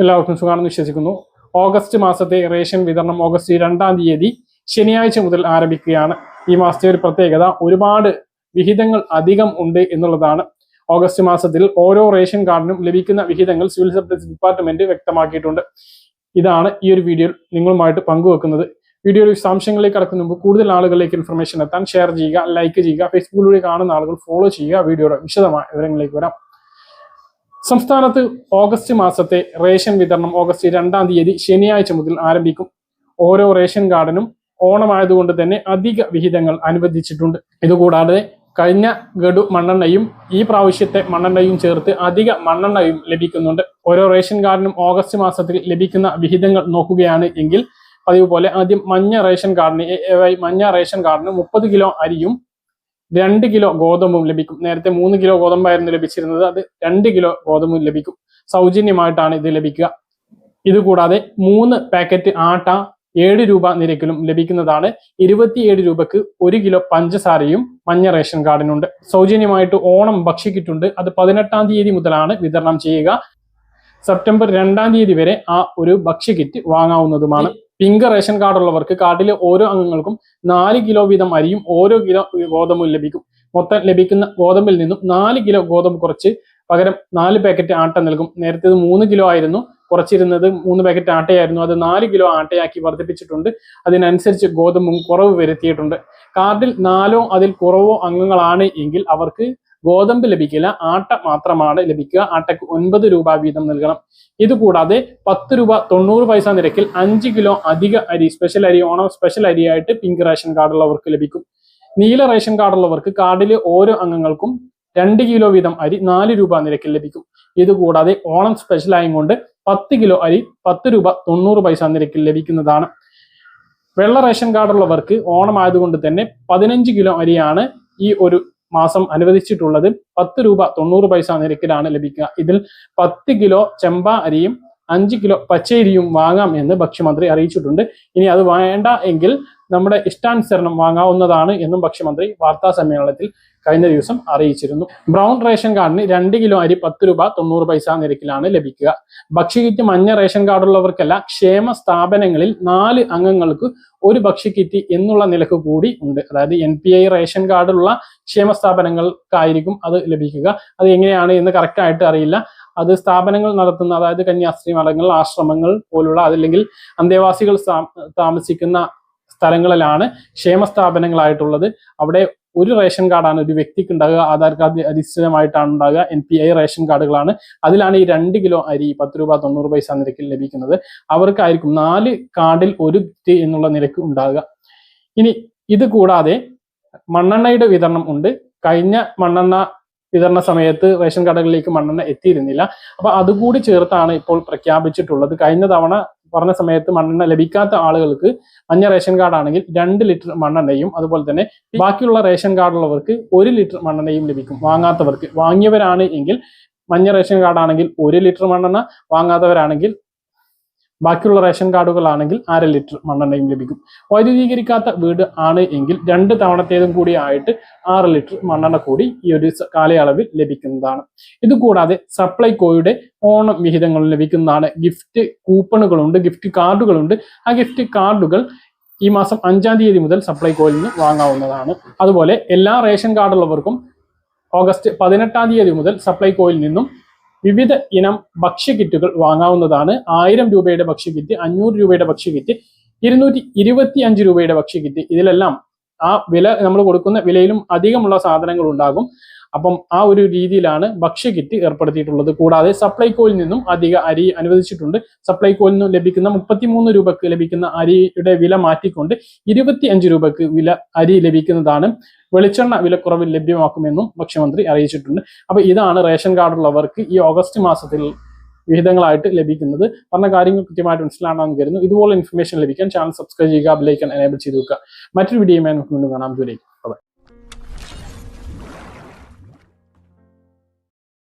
എല്ലാവർക്കും സുഖമാണെന്ന് വിശ്വസിക്കുന്നു. ഓഗസ്റ്റ് മാസത്തെ റേഷൻ വിതരണം ഓഗസ്റ്റ് രണ്ടാം തീയതി ശനിയാഴ്ച മുതൽ ആരംഭിക്കുകയാണ്. ഈ മാസത്തെ ഒരു പ്രത്യേകത ഒരുപാട് വിഹിതങ്ങൾ അധികം ഉണ്ട് എന്നുള്ളതാണ്. ഓഗസ്റ്റ് മാസത്തിൽ ഓരോ റേഷൻ കാർഡിനും ലഭിക്കുന്ന വിഹിതങ്ങൾ സിവിൽ സപ്ലൈസ് ഡിപ്പാർട്ട്മെന്റ് വ്യക്തമാക്കിയിട്ടുണ്ട്. ഇതാണ് ഈ ഒരു വീഡിയോയിൽ നിങ്ങളുമായിട്ട് പങ്കുവെക്കുന്നത്. വീഡിയോയിൽ വിശദാംശങ്ങളിലേക്ക് കടക്കുന്ന മുമ്പ് കൂടുതൽ ആളുകളിലേക്ക് ഇൻഫർമേഷൻ എത്താൻ ഷെയർ ചെയ്യുക ലൈക്ക് ചെയ്യുക ഫേസ്ബുക്കിലൂടെ കാണുന്ന ആളുകൾ ഫോളോ ചെയ്യുക വീഡിയോയുടെ വിശദമായ വിവരങ്ങളിലേക്ക് വരാം. സംസ്ഥാനത്ത് ഓഗസ്റ്റ് മാസത്തെ റേഷൻ വിതരണം ഓഗസ്റ്റ് രണ്ടാം തീയതി ശനിയാഴ്ച മുതൽ ആരംഭിക്കും. ഓരോ റേഷൻ കാർഡിനും ഓണമായതുകൊണ്ട് തന്നെ അധിക വിഹിതങ്ങൾ അനുവദിച്ചിട്ടുണ്ട്. ഇതുകൂടാതെ കഴിഞ്ഞ ഗഡു മണ്ണെണ്ണയും ഈ പ്രാവശ്യത്തെ മണ്ണെണ്ണയും ചേർത്ത് അധിക മണ്ണെണ്ണയും ലഭിക്കുന്നുണ്ട്. ഓരോ റേഷൻ കാർഡിനും ഓഗസ്റ്റ് മാസത്തിൽ ലഭിക്കുന്ന വിഹിതങ്ങൾ നോക്കുകയാണ് എങ്കിൽ പതിവ് പോലെ ആദ്യം മഞ്ഞ റേഷൻ കാർഡിന് മഞ്ഞ റേഷൻ കാർഡിന് മുപ്പത് കിലോ അരിയും രണ്ട് കിലോ ഗോതമ്പും ലഭിക്കും. നേരത്തെ മൂന്ന് കിലോ ഗോതമ്പായിരുന്നു ലഭിച്ചിരുന്നത്. അത് രണ്ട് കിലോ ഗോതമ്പും ലഭിക്കും. സൗജന്യമായിട്ടാണ് ഇത് ലഭിക്കുക. ഇതുകൂടാതെ മൂന്ന് പാക്കറ്റ് ആട്ട ഏഴ് രൂപ നിരക്കിലും ലഭിക്കുന്നതാണ്. ഇരുപത്തിയേഴ് രൂപക്ക് ഒരു കിലോ പഞ്ചസാരയും മഞ്ഞ റേഷൻ കാർഡിനുണ്ട്. സൗജന്യമായിട്ട് ഓണം ഭക്ഷിക്കിട്ടുണ്ട് അത് പതിനെട്ടാം തീയതി മുതലാണ് വിതരണം ചെയ്യുക. സെപ്റ്റംബർ രണ്ടാം തീയതി വരെ ആ ഒരു ഭക്ഷ്യക്കിറ്റ് വാങ്ങാവുന്നതുമാണ്. പിങ്ക് റേഷൻ കാർഡുള്ളവർക്ക് കാർഡിലെ ഓരോ അംഗങ്ങൾക്കും നാല് കിലോ വീതം അരിയും ഓരോ കിലോ ഗോതമ്പും ലഭിക്കും. മൊത്തം ലഭിക്കുന്ന ഗോതമ്പിൽ നിന്നും നാല് കിലോ ഗോതമ്പ് കുറച്ച് പകരം നാല് പാക്കറ്റ് ആട്ട നൽകും. നേരത്തെ ഇത് മൂന്ന് കിലോ ആയിരുന്നു കുറച്ചിരുന്നത് മൂന്ന് പാക്കറ്റ് ആട്ടയായിരുന്നു. അത് നാല് കിലോ ആട്ടയാക്കി വർദ്ധിപ്പിച്ചിട്ടുണ്ട്. അതിനനുസരിച്ച് ഗോതമ്പും കുറവ് വരുത്തിയിട്ടുണ്ട്. കാർഡിൽ നാലോ അതിൽ കുറവോ അംഗങ്ങളാണ് എങ്കിൽ അവർക്ക് ഗോതമ്പ് ലഭിക്കില്ല ആട്ട മാത്രമാണ് ലഭിക്കുക. ആട്ടയ്ക്ക് ഒൻപത് രൂപ വീതം നൽകണം. ഇതുകൂടാതെ പത്ത് രൂപ തൊണ്ണൂറ് പൈസ നിരക്കിൽ അഞ്ച് കിലോ അധിക അരി സ്പെഷ്യൽ അരി ഓണം സ്പെഷ്യൽ അരിയായിട്ട് പിങ്ക് റേഷൻ കാർഡുള്ളവർക്ക് ലഭിക്കും. നീല റേഷൻ കാർഡുള്ളവർക്ക് കാർഡിലെ ഓരോ അംഗങ്ങൾക്കും രണ്ട് കിലോ വീതം അരി നാല് രൂപ നിരക്കിൽ ലഭിക്കും. ഇതുകൂടാതെ ഓണം സ്പെഷ്യൽ ആയും കൊണ്ട് പത്ത് കിലോ അരി പത്ത് രൂപ തൊണ്ണൂറ് പൈസ നിരക്കിൽ ലഭിക്കുന്നതാണ്. വെള്ള റേഷൻ കാർഡുള്ളവർക്ക് ഓണം ആയതുകൊണ്ട് തന്നെ പതിനഞ്ച് കിലോ അരിയാണ് ഈ ഒരു മാസം അനുവദിച്ചിട്ടുള്ളത് പത്ത് രൂപ തൊണ്ണൂറ് പൈസ നിരക്കിലാണ് ലഭിക്കുക. ഇതിൽ പത്ത് കിലോ ചെമ്പ അരിയും അഞ്ച് കിലോ പച്ചരിയും വാങ്ങാം എന്ന് ഭക്ഷ്യമന്ത്രി അറിയിച്ചിട്ടുണ്ട്. ഇനി അത് വേണ്ട എങ്കിൽ നമ്മുടെ ഇഷ്ടാനുസരണം വാങ്ങാവുന്നതാണ് എന്നും ഭക്ഷ്യമന്ത്രി വാർത്താ സമ്മേളനത്തിൽ കഴിഞ്ഞ ദിവസം അറിയിച്ചിരുന്നു. ബ്രൗൺ റേഷൻ കാർഡിന് രണ്ട് കിലോ അരി പത്ത് രൂപ തൊണ്ണൂറ് പൈസ നിരക്കിലാണ് ലഭിക്കുക. ഭക്ഷ്യകിറ്റ് മഞ്ഞ റേഷൻ കാർഡുള്ളവർക്കല്ല ക്ഷേമ സ്ഥാപനങ്ങളിൽ നാല് അംഗങ്ങൾക്ക് ഒരു ഭക്ഷ്യക്കിറ്റ് എന്നുള്ള നിലയ്ക്ക് കൂടി ഉണ്ട്. അതായത് എൻ പി ഐ റേഷൻ കാർഡുള്ള ക്ഷേമ സ്ഥാപനങ്ങൾക്കായിരിക്കും അത് ലഭിക്കുക. അത് എങ്ങനെയാണ് എന്ന് കറക്റ്റ് ആയിട്ട് അറിയില്ല. അത് സ്ഥാപനങ്ങൾ നടത്തുന്ന അതായത് കന്യാസ്ത്രീ മഠങ്ങൾ ആശ്രമങ്ങൾ പോലുള്ള അതല്ലെങ്കിൽ അന്തേവാസികൾ താമസിക്കുന്ന സ്ഥലങ്ങളിലാണ് ക്ഷേമ സ്ഥാപനങ്ങളായിട്ടുള്ളത് അവിടെ ഒരു റേഷൻ കാർഡാണ് ഒരു വ്യക്തിക്ക് ഉണ്ടാകുക ആധാർ കാർഡ് അധിഷ്ഠിതമായിട്ടാണ് ഉണ്ടാകുക എൻ പി ഐ റേഷൻ കാർഡുകളാണ്. അതിലാണ് ഈ രണ്ട് കിലോ അരി പത്ത് രൂപ തൊണ്ണൂറ് പൈസ നിരക്കിൽ ലഭിക്കുന്നത്. അവർക്കായിരിക്കും നാല് കാർഡിൽ ഒരു എന്നുള്ള നിരക്ക് ഉണ്ടാകുക ഇനി ഇത് കൂടാതെ മണ്ണെണ്ണയുടെ വിതരണം ഉണ്ട്. കഴിഞ്ഞ മണ്ണെണ്ണ വിതരണ സമയത്ത് റേഷൻ കടകളിലേക്ക് മണ്ണെണ്ണ എത്തിയിരുന്നില്ല. അപ്പൊ അതുകൂടി ചേർത്താണ് ഇപ്പോൾ പ്രഖ്യാപിച്ചിട്ടുള്ളത്. കഴിഞ്ഞ തവണ പറഞ്ഞ സമയത്ത് മണ്ണെണ്ണ ലഭിക്കാത്ത ആളുകൾക്ക് മഞ്ഞ റേഷൻ കാർഡ് ആണെങ്കിൽ രണ്ട് ലിറ്റർ മണ്ണെണ്ണയും അതുപോലെ തന്നെ ബാക്കിയുള്ള റേഷൻ കാർഡുള്ളവർക്ക് ഒരു ലിറ്റർ മണ്ണെണ്ണയും ലഭിക്കും വാങ്ങാത്തവർക്ക്. വാങ്ങിയവരാണ് എങ്കിൽ മഞ്ഞ റേഷൻ കാർഡ് ആണെങ്കിൽ ഒരു ലിറ്റർ മണ്ണെണ്ണ വാങ്ങാത്തവരാണെങ്കിൽ ബാക്കിയുള്ള റേഷൻ കാർഡുകളാണെങ്കിൽ അര ലിറ്റർ മണ്ണെണ്ണയും ലഭിക്കും. വൈദ്യുതീകരിക്കാത്ത വീട് ആണ് എങ്കിൽ രണ്ട് തവണത്തേതും കൂടി ആയിട്ട് ആറ് ലിറ്റർ മണ്ണെണ്ണ കൂടി ഈ ഒരു കാലയളവിൽ ലഭിക്കുന്നതാണ്. ഇതുകൂടാതെ സപ്ലൈകോയുടെ ഓണം വിഹിതങ്ങൾ ലഭിക്കുന്നതാണ്. ഗിഫ്റ്റ് കൂപ്പണുകളുണ്ട് ഗിഫ്റ്റ് കാർഡുകളുണ്ട്. ആ ഗിഫ്റ്റ് കാർഡുകൾ ഈ മാസം അഞ്ചാം തീയതി മുതൽ സപ്ലൈകോയിൽ നിന്ന് വാങ്ങാവുന്നതാണ്. അതുപോലെ എല്ലാ റേഷൻ കാർഡുള്ളവർക്കും ഓഗസ്റ്റ് പതിനെട്ടാം തീയതി മുതൽ സപ്ലൈകോയിൽ നിന്നും വിവിധ ഇനം ഭക്ഷ്യകിറ്റുകൾ വാങ്ങാവുന്നതാണ്. ആയിരം രൂപയുടെ ഭക്ഷ്യകിറ്റ് അഞ്ഞൂറ് രൂപയുടെ ഭക്ഷ്യകിറ്റ് ഇരുന്നൂറ്റി ഇരുപത്തി അഞ്ച് രൂപയുടെ ഭക്ഷ്യകിറ്റ്. ഇതിലെല്ലാം ആ വില നമ്മൾ കൊടുക്കുന്ന വിലയിലും അധികമുള്ള സാധനങ്ങൾ ഉണ്ടാകും. അപ്പം ആ ഒരു രീതിയിലാണ് ഭക്ഷ്യക്കിറ്റ് ഏർപ്പെടുത്തിയിട്ടുള്ളത്. കൂടാതെ സപ്ലൈകോയിൽ നിന്നും അധിക അരി അനുവദിച്ചിട്ടുണ്ട്. സപ്ലൈകോയിൽ നിന്നും ലഭിക്കുന്ന മുപ്പത്തിമൂന്ന് രൂപക്ക് ലഭിക്കുന്ന അരിയുടെ വില മാറ്റിക്കൊണ്ട് ഇരുപത്തി അഞ്ച് രൂപക്ക് വില അരി ലഭിക്കുന്നതാണ്. വെളിച്ചെണ്ണ വിലക്കുറവിൽ ലഭ്യമാക്കുമെന്നും ഭക്ഷ്യമന്ത്രി അറിയിച്ചിട്ടുണ്ട്. അപ്പൊ ഇതാണ് റേഷൻ കാർഡുള്ളവർക്ക് ഈ ഓഗസ്റ്റ് മാസത്തിൽ വിഹിതങ്ങളായിട്ട് ലഭിക്കുന്നത്. പറഞ്ഞ കാര്യങ്ങൾ കൃത്യമായിട്ട് മനസ്സിലാണെന്ന് കരുതുന്നു. ഇതുപോലെ ഇൻഫർമേഷൻ ലഭിക്കാൻ ചാനൽ സബ്സ്ക്രൈബ് ചെയ്യുക ബെല്ലൈക്കൺ എനേബിൾ ചെയ്ത് വെക്കുക. മറ്റൊരു വീഡിയോയുമായി നമുക്ക് വീണ്ടും കാണാം. ജോലി